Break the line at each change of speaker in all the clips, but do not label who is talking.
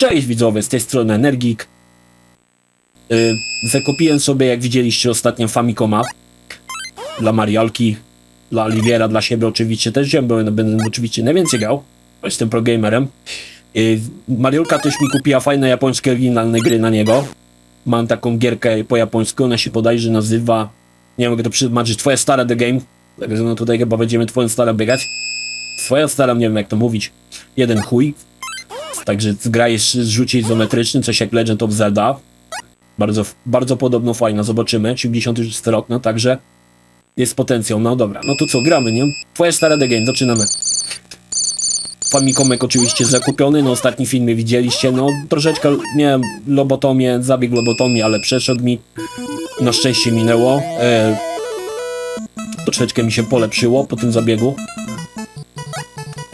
Cześć widzowie, z tej strony Energik. Yy, zakupiłem sobie, jak widzieliście ostatnio, Famicoma. Dla Mariolki, dla Oliwiera, dla siebie oczywiście też wziąłem, bo będę oczywiście najwięcej grał. bo Jestem progamerem. Yy, Mariolka też mi kupiła fajne japońskie oryginalne gry na niego. Mam taką gierkę po japońsku, ona się bodajże nazywa... Nie mogę to przetłumaczyć, twoja stara The Game. Także no tutaj chyba będziemy twoją starą biegać. Twoja stara, nie wiem jak to mówić. Jeden chuj. Także gra jest zrzucie izometryczny, coś jak Legend of Zelda. Bardzo, bardzo podobno fajna, zobaczymy. 76 rok, no także jest potencjał. No dobra, no to co, gramy, nie? Twoja stara The Game, zaczynamy. Famicomek oczywiście zakupiony, no ostatni filmie widzieliście, no troszeczkę miałem lobotomię, zabieg lobotomii, ale przeszedł mi. Na szczęście minęło. E, troszeczkę mi się polepszyło po tym zabiegu.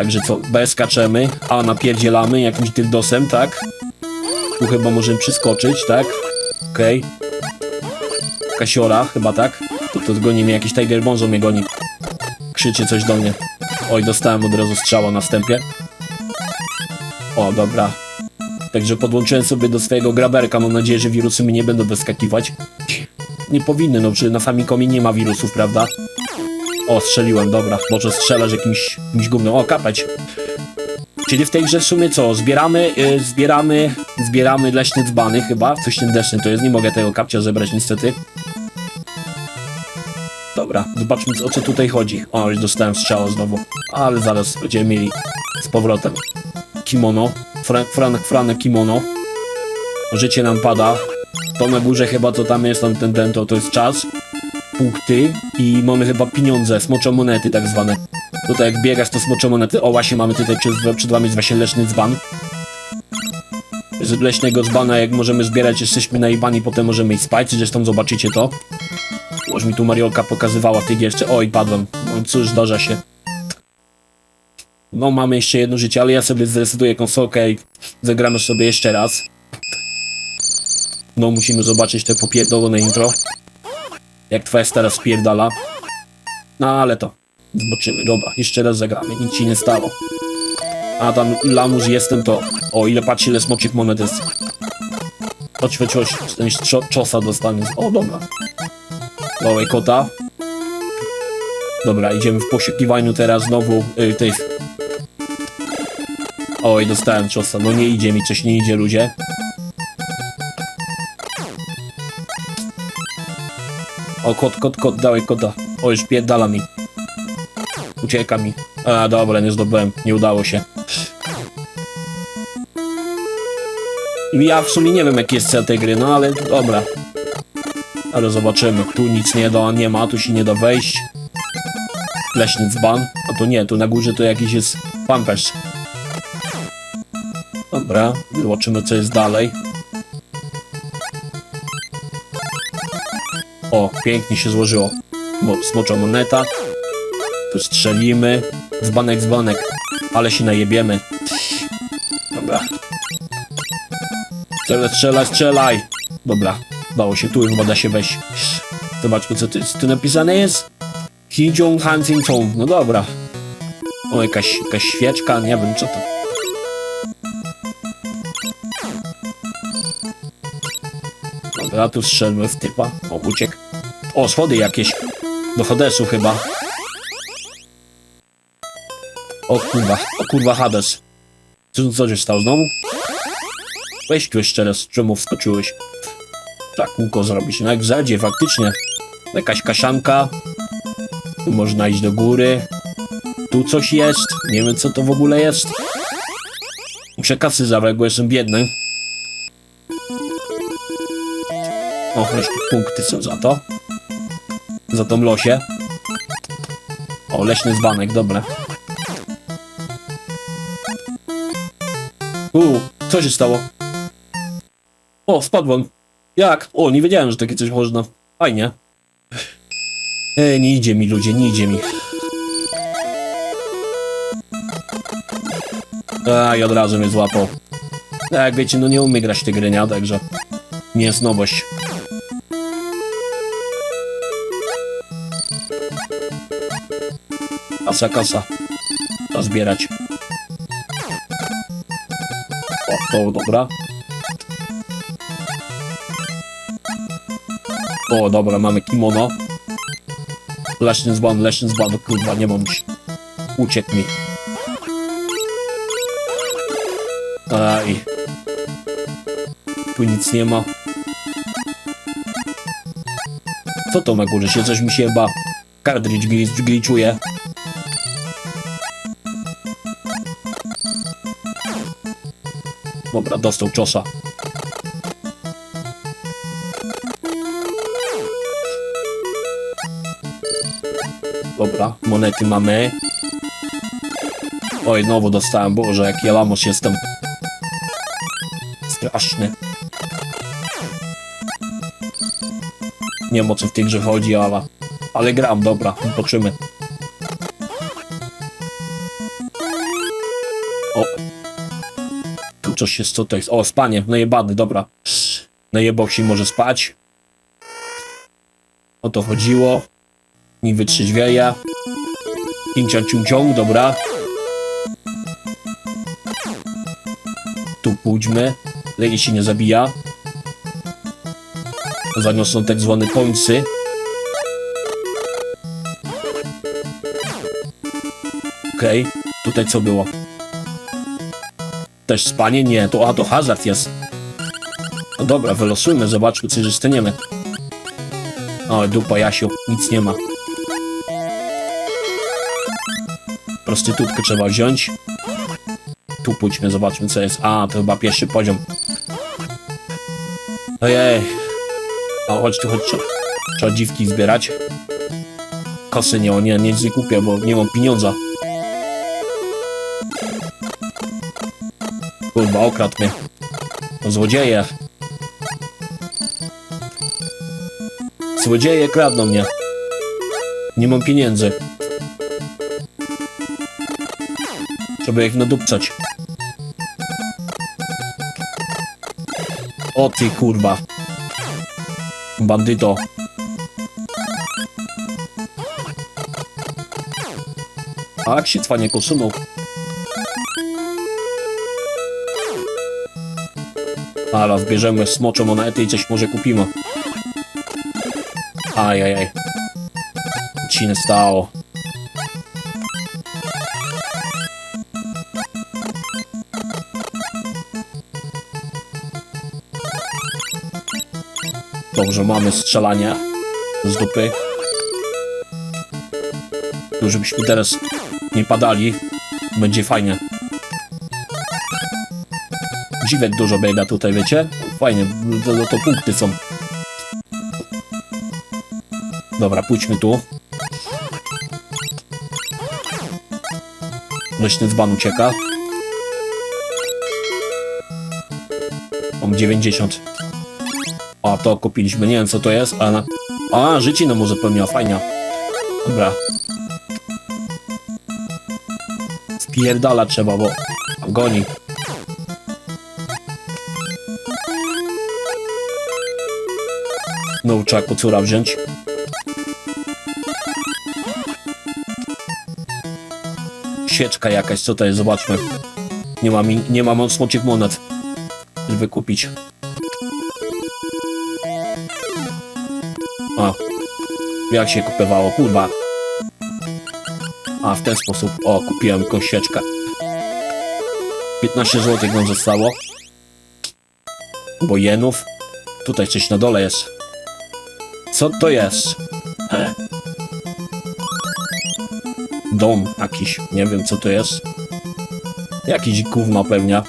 Także co, B skaczemy, A napierdzielamy jakimś dildosem, tak? Tu chyba możemy przyskoczyć, tak? Okej. Kasiora, chyba tak? To, to goni mnie, jakiś Tiger Bonzo mnie goni. Krzyczy coś do mnie. Oj, dostałem od razu strzała na wstępie. O, dobra. Także podłączyłem sobie do swojego graberka, mam nadzieję, że wirusy mi nie będą wyskakiwać. Nie powinny, no, czy na Famicomie nie ma wirusów, prawda? O, strzeliłem, dobra. Może strzelasz jakimś, jakimś gównem. O, kapeć. Czyli w tej grze w sumie co? Zbieramy, yy, zbieramy, zbieramy leśne dzbany chyba. Coś ten to jest. Nie mogę tego kapcia zebrać niestety. Dobra, zobaczmy o co tutaj chodzi. O, już dostałem strzała znowu. Ale zaraz będziemy mieli z powrotem. Kimono. Fra franek, franek kimono. Życie nam pada. To na górze chyba co tam jest, tam ten, ten to, to jest czas punkty i mamy chyba pieniądze, smocze monety tak zwane. Tutaj jak biegasz to smocze monety. O właśnie mamy tutaj przed, przed wami jest właśnie leśny dzban. Z leśnego dzbana jak możemy zbierać jesteśmy na Ibani, potem możemy iść spać, zresztą zobaczycie to. Już mi tu Mariolka pokazywała tej gierce. Oj, padłem. No cóż, zdarza się. No mamy jeszcze jedno życie, ale ja sobie zresetuję konsolkę i zagramy sobie jeszcze raz. No musimy zobaczyć te popierdolone intro jak twoja stara spierdala. No ale to zobaczymy. Dobra, jeszcze raz zagramy. Nic się nie stało. A tam lamus jestem to. O ile patrz ile smoczych monet jest. Chodź, chodź. Ten czo- czosa. O dobra. Dawaj kota. Dobra, idziemy w poszukiwaniu teraz znowu y, tych. Oj, dostałem czosa. No nie idzie mi, coś nie idzie ludzie. O, kot, kot, kot, dawaj kota. O, już pierdala mi. Ucieka mi. A, dobra, nie zdobyłem. Nie udało się. Ja w sumie nie wiem, jaki jest cel tej gry, no ale dobra. Ale zobaczymy. Tu nic nie da, nie ma, tu się nie da wejść. Leśny dzban. A to nie, tu na górze to jakiś jest pampers. Dobra, zobaczymy co jest dalej. O, pięknie się złożyło. Smocza moneta. Tu strzelimy. Dzbanek, dzbanek. Ale się najebiemy. Dobra. Strzelaj, strzelaj, strzelaj. Dobra. Dało się, tu już chyba da się wejść. Zobaczmy, co tu, tu napisane jest. Hijong Huntington. No dobra. O, jakaś, jakaś świeczka, nie wiem co to. Dobra, tu strzelmy w typa. O, uciekł. O, schody jakieś. Do Hadesu chyba. O kurwa, o kurwa Hades. Co, co się stało znowu? Weź tu jeszcze raz, czemu wskoczyłeś? Tak, kółko zrobić. No jak w Zeldzie, faktycznie. Jakaś kaszanka. Tu można iść do góry. Tu coś jest. Nie wiem co to w ogóle jest. Muszę kasy zabrać, bo jestem biedny. O, jeszcze punkty są za to. Za tą losie. O, leśny dzbanek, dobra. Uuu, co się stało? O, spadłem. Jak? O, nie wiedziałem, że takie coś można. Fajnie. Ej, nie idzie mi ludzie, nie idzie mi. A, i od razu mnie złapał. Tak, wiecie, no nie umie grać te gry, nie? Także nie jest nowość. Kasa, kasa. Trzeba zbierać. O, to dobra. O, dobra, mamy kimono. Leśny dzban, leśny dzban, no kurwa, nie mam już. Uciekł mi. Aj. Tu nic nie ma. Co to na górze się? Coś mi się chyba kartridż gli- Dobra, dostał czosa. Dobra, monety mamy. Oj, znowu dostałem, Boże, jaki lamus jestem. Straszny. Nie wiem o co w tej grze chodzi, ale... Ale gram, dobra, zobaczymy. Coś jest, co to? O, spanie, najebany, dobra. Najebał się, może spać. O to chodziło. Nie wytrzeźwieje. Cięcia ciąg, dobra. Tu pójdźmy. Lady się nie zabija. Za nią są tak zwane końcy. Okej, tutaj co było? Też spanie? Nie, to, a to hazard jest. No dobra, wylosujmy, zobaczmy, co dostaniemy. O, dupa Jasiu, nic nie ma. Prostytutkę trzeba wziąć. Tu pójdźmy, zobaczmy, co jest. A, to chyba pierwszy poziom. Ojej. A chodź tu, chodź tu. Trzeba dziwki zbierać. Kosy nie, nie, nie kupię, bo nie mam pieniądza. Kurwa, okradł mnie. To złodzieje. Złodzieje kradną mnie. Nie mam pieniędzy. Trzeba ich nadupcać. O ty kurwa. Bandyto. A jak się cwanie kosunął? Ale wbierzemy smoczą monety i coś może kupimy. Ajajaj. Się nie stało. Dobrze, mamy strzelanie z dupy. Tu, żebyśmy teraz nie padali. Będzie fajnie. Dziwek dużo biega tutaj, wiecie? Fajnie, to, to, punkty są. Dobra, pójdźmy tu. Leśny dzban ucieka. Mam 90. A to kupiliśmy, nie wiem co to jest, ale... A, życie nam uzupełniła, fajnie. Dobra. Spierdala trzeba, bo... Goni. No, trzeba kocura wziąć. Świeczka jakaś, co to jest, zobaczmy. Nie mam, nie mam smocich monet, żeby kupić. A. Jak się kupowało, kurwa. A, w ten sposób. O, kupiłem jakąś świeczkę. 15 zł nam zostało. Bo jenów. Tutaj coś na dole jest. Co to jest? Dom jakiś. Nie wiem co to jest. Jakiś gówno pewnie.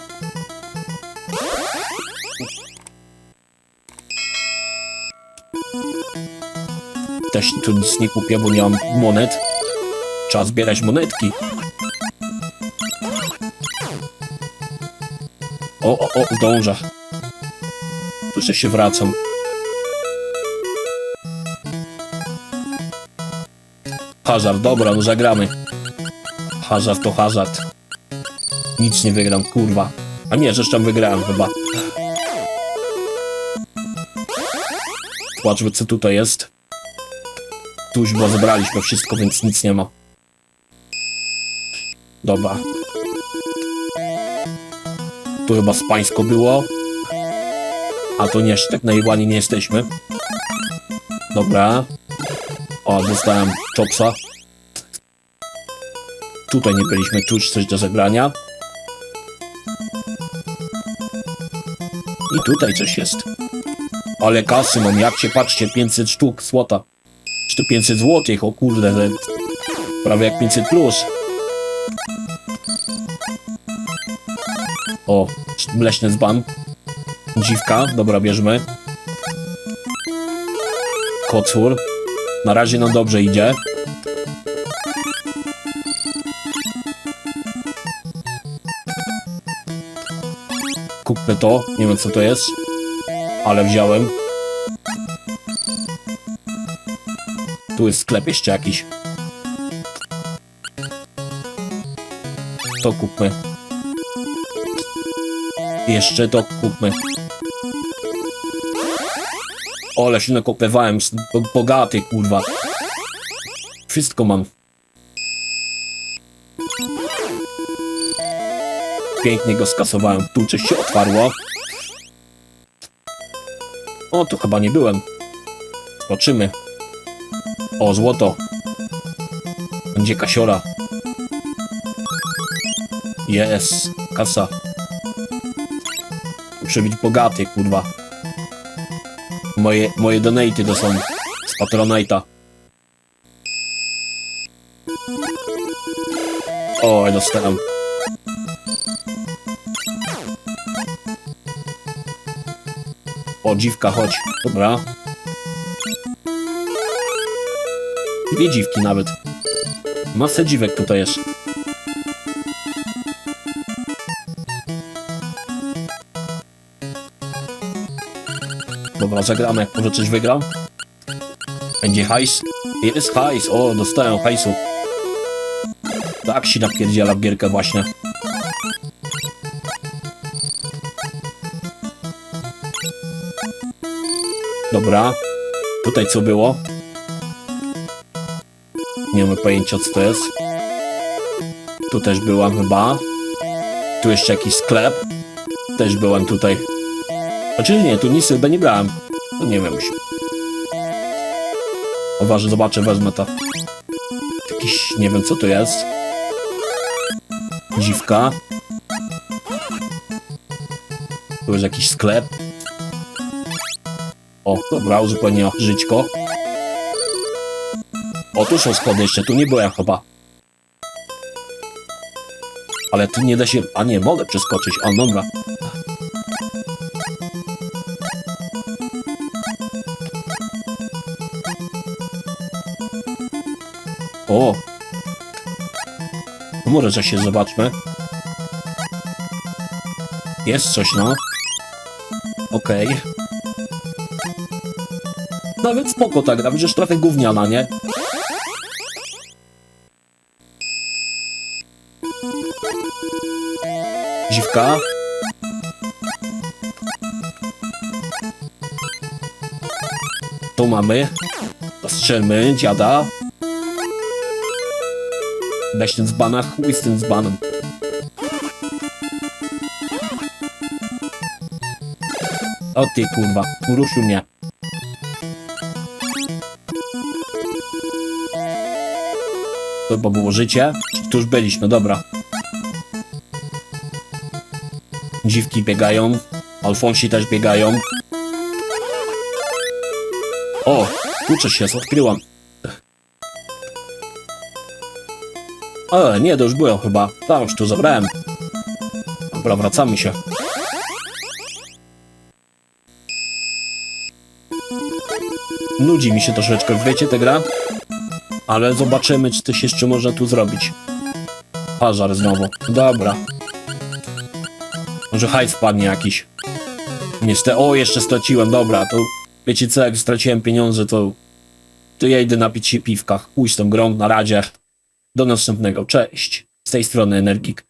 Też tu nic nie kupię, bo nie mam monet. Trzeba zbierać monetki. O, o, o, zdążę. Jeszcze się wracam. Hazard, dobra, no zagramy. Hazard to hazard. Nic nie wygram, kurwa. A nie, zresztą wygrałem chyba. Zobaczmy, co tutaj jest. Tu już bo zebraliśmy wszystko, więc nic nie ma. Dobra. Tu chyba spańsko było. A to nie, tak najebani nie jesteśmy. Dobra. O, dostałem chopsa. Tutaj nie byliśmy, tu już coś do zagrania. I tutaj coś jest. Ale kasy mam, jak się patrzcie, 500 sztuk złota. Czy to 500 złotych, o kurde, prawie jak 500 plus. O, mleśny dzban. Dziwka, dobra, bierzmy. Kocur. Na razie nam dobrze idzie. Kupmy to, nie wiem co to jest, ale wziąłem. Tu jest sklep jeszcze jakiś. To kupmy. Jeszcze to kupmy. Ole się nakopywałem, bo- bogaty kurwa. Wszystko mam. Pięknie go skasowałem. Tu coś się otwarło. O, tu chyba nie byłem. Zobaczymy. O, złoto. Będzie kasiora. Jest. Kasa. Muszę być bogaty, kurwa. Moje, moje donaty to są z Patronite'a. O, dostałem. O, dziwka, chodź. Dobra. Dwie dziwki nawet. Masę dziwek tutaj jest. Dobra, zagramy. Może coś wygram? Będzie hajs? Jest hajs. O, dostałem hajsu. Tak się napierdziela w gierkę właśnie. Dobra. Tutaj co było? Nie mamy pojęcia co to jest. Tu też byłam chyba. Tu jeszcze jakiś sklep. Też byłem tutaj. Znaczy nie, tu nic chyba nie brałem. No nie wiem już. Uważaj, zobaczę, wezmę to. Jakiś, nie wiem co to jest. Dziwka. Tu jest jakiś sklep. O, dobra, uzupełnię żyćko. O, tu są schody jeszcze, tu nie byłem chyba. Ale tu nie da się... A nie, mogę przeskoczyć. A, dobra. O! Może coś się zobaczmy. Jest coś, no. Okej. Nawet spoko ta gra, przecież trochę gówniana, nie? Dziwka. Tu mamy. Strzelmy dziada. Weź ten dzbana, chuj z tym dzbanem. O ty kurwa, uruszył mnie. To było życie. Tu już byliśmy, dobra. Dziwki biegają. Alfonsi też biegają. O, coś jest, odkryłam. Ale nie, to już byłem chyba. Tam już tu zabrałem. Dobra, wracamy się. Nudzi mi się troszeczkę, wiecie, ta gra? Ale zobaczymy, czy coś jeszcze można tu zrobić. Pażar znowu. Dobra. Może hajs wpadnie jakiś. Niestety, o, jeszcze straciłem, dobra, to wiecie co, jak straciłem pieniądze, to to ja idę napić się piwka. Z tą grą, na razie. Do następnego, cześć. Z tej strony Energik.